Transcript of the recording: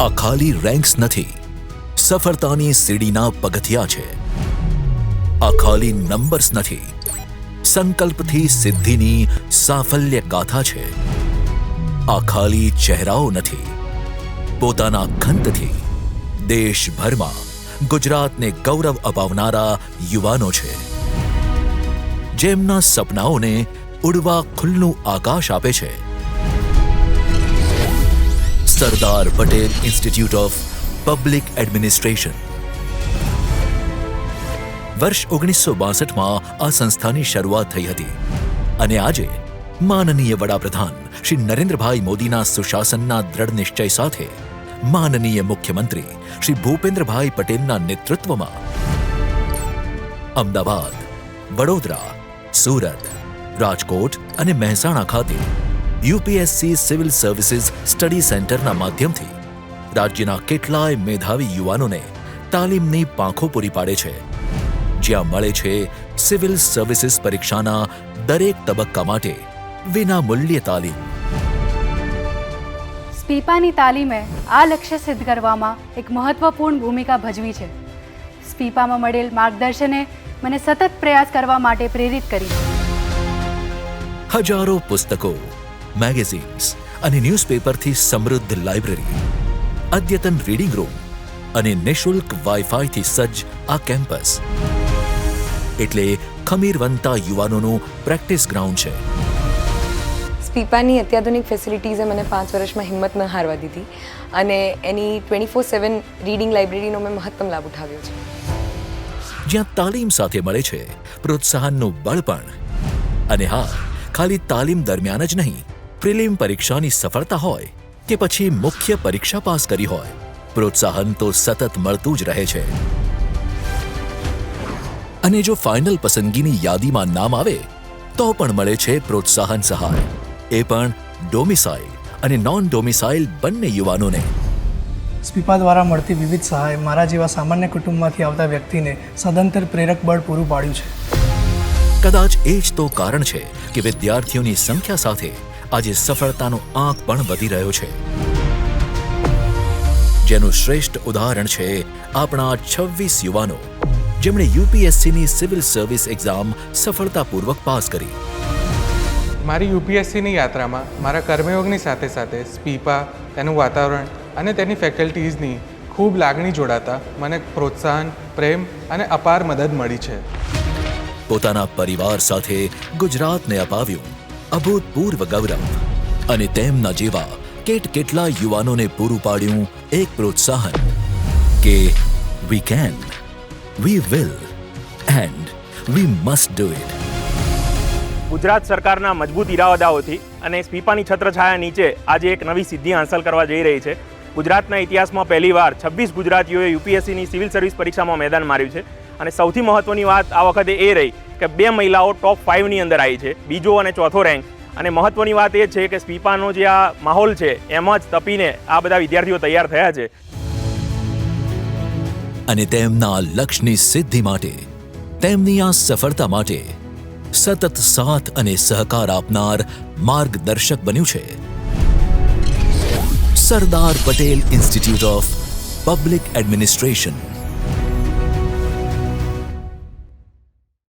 આ ખાલી રેન્ક્સ નથી. સફળતાની સીડીના પગથિયા છે. આ ખાલી નંબર્સ નથી. સંકલ્પથી સિદ્ધિની સાફલ્ય ગાથા છે. આ ખાલી ચહેરાઓ નથી. પોતાના ખંતથી દેશભરમાં ગુજરાતને ગૌરવ અપાવનારા યુવાનો છે. જેમના સપનાઓને ઉડવા ખુલ્લું આકાશ આપે છે. Sardar Patel institute of public administration વર્ષ ઓગણીસો બાસઠમાં આ સંસ્થાની શરૂઆત થઈ હતી અને આજે માનનીય વડાપ્રધાન શ્રી નરેન્દ્રભાઈ મોદીના સુશાસનના દ્રઢ નિશ્ચય સાથે માનનીય મુખ્યમંત્રી શ્રી ભૂપેન્દ્રભાઈ પટેલના નેતૃત્વમાં અમદાવાદ, વડોદરા, સુરત, રાજકોટ અને મહેસાણા ખાતે યુપીએસસી સિવિલ સર્વિસીસ સ્ટડી સેન્ટરના માધ્યમથી રાજ્યના કેટલાય મેધાવી યુવાનોને તાલીમની પાંખો પૂરી પાડે છે. જ્યાં મળે છે સિવિલ સર્વિસીસ પરીક્ષાના દરેક તબક્કા માટે વિના મૂલ્ય તાલીમ. સ્પીપાની તાલીમે આ લક્ષ્ય સિદ્ધ કરવામાં એક મહત્વપૂર્ણ ભૂમિકા ભજવી છે. સ્પીપામાં મળેલ માર્ગદર્શને મને સતત પ્રયાસ કરવા માટે પ્રેરિત કરી. હજારો પુસ્તકો મેગેઝિન્સ અને ન્યૂઝપેપરથી સમૃદ્ધ લાઇબ્રેરી અદ્યતન રીડિંગ રૂમ અને નિઃશુલ્ક વાઈફાઈથી સજ્જ આ કેમ્પસ એટલે ખમીરવંતા યુવાનોનું પ્રેક્ટિસ ગ્રાઉન્ડ છે. સ્પીપાની અત્યાધુનિક ફેસિલિટીઝે મને પાંચ વર્ષમાં હિંમત ન હારવા દીધી અને એની ટ્વેન્ટી ફોર સેવન રીડિંગ લાઇબ્રેરીનો મેં મહત્તમ લાભ ઉઠાવ્યો છે. જ્યાં તાલીમ સાથે મળે છે પ્રોત્સાહનનું બળ પણ. અને હા ખાલી તાલીમ દરમિયાન જ નહીં પ્રિલિમ પરીક્ષાની સફળતા હોય કે પછી મુખ્ય પરીક્ષા પાસ કરી હોય પ્રોત્સાહન તો સતત મળતું જ રહે છે. અને જો ફાઇનલ પસંદગીની યાદીમાં નામ આવે તો પણ મળે છે પ્રોત્સાહન સહાય. એ પણ ડોમિસાઇલ અને નોન ડોમિસાઇલ બંને યુવાનોને. સ્પીપા દ્વારા મળતી વિવિધ સહાય મારા જેવા સામાન્ય કુટુંબમાંથી આવતા વ્યક્તિને સદંતર પ્રેરક બળ પૂરું પાડ્યું છે. કદાચ એ જ તો કારણ છે કે વિદ્યાર્થીઓની સંખ્યા સાથે આજે સફળતાનો આંક પણ વધી રહ્યો છે. જેનું શ્રેષ્ઠ ઉદાહરણ છે આપણા છવ્વીસ યુવાનો. જેમણે યુપીએસસીની સિવિલ સર્વિસ એક્ઝામ સફળતાપૂર્વક પાસ કરી. મારી યુપીએસસીની યાત્રામાં મારા કર્મયોગની સાથે સાથે સ્પીપા તેનું વાતાવરણ અને તેની ફેકલ્ટીઝની ખૂબ લાગણી જોડાતા મને પ્રોત્સાહન પ્રેમ અને અપાર મદદ મળી છે. પોતાના પરિવાર સાથે ગુજરાતને અપાવ્યું. અભૂતપૂર્વ ગૌરવ અને તેમના જેવા કેટ કેટલા યુવાનોને પૂરું પાડ્યું એક પ્રોત્સાહન કે we can we will and we must do it Gujarat સરકારના મજબૂત ઇરાદાઓથી અને સ્પીપાની છત્રછાયા નીચે આજે એક નવી સિદ્ધિ હાંસલ કરવા જઈ રહી છે. ગુજરાતના ઇતિહાસમાં પહેલીવાર છવ્વીસ ગુજરાતીઓએ યુપીએસસીની સિવિલ સર્વિસ પરીક્ષામાં મેદાન માર્યું છે. અને સૌથી મહત્વની વાત આ વખતે એ રહી કે બે મહિલાઓ ટોપ ફાઇવની અંદર આવી છે, બીજો અને ચોથો રેન્ક અને મહત્વની વાત એ છે કે સ્પીપાનો જે આ માહોલ છે, એમાં જ તપીને આ બધા વિદ્યાર્થીઓ તૈયાર થયા છે. અને તેમના લક્ષ્યની સિદ્ધિ માટે, તેમની આ સફળતા માટે સતત સાથ અને સહકાર આપનાર માર્ગદર્શક બન્યું છે. Sardar Patel institute of public administration.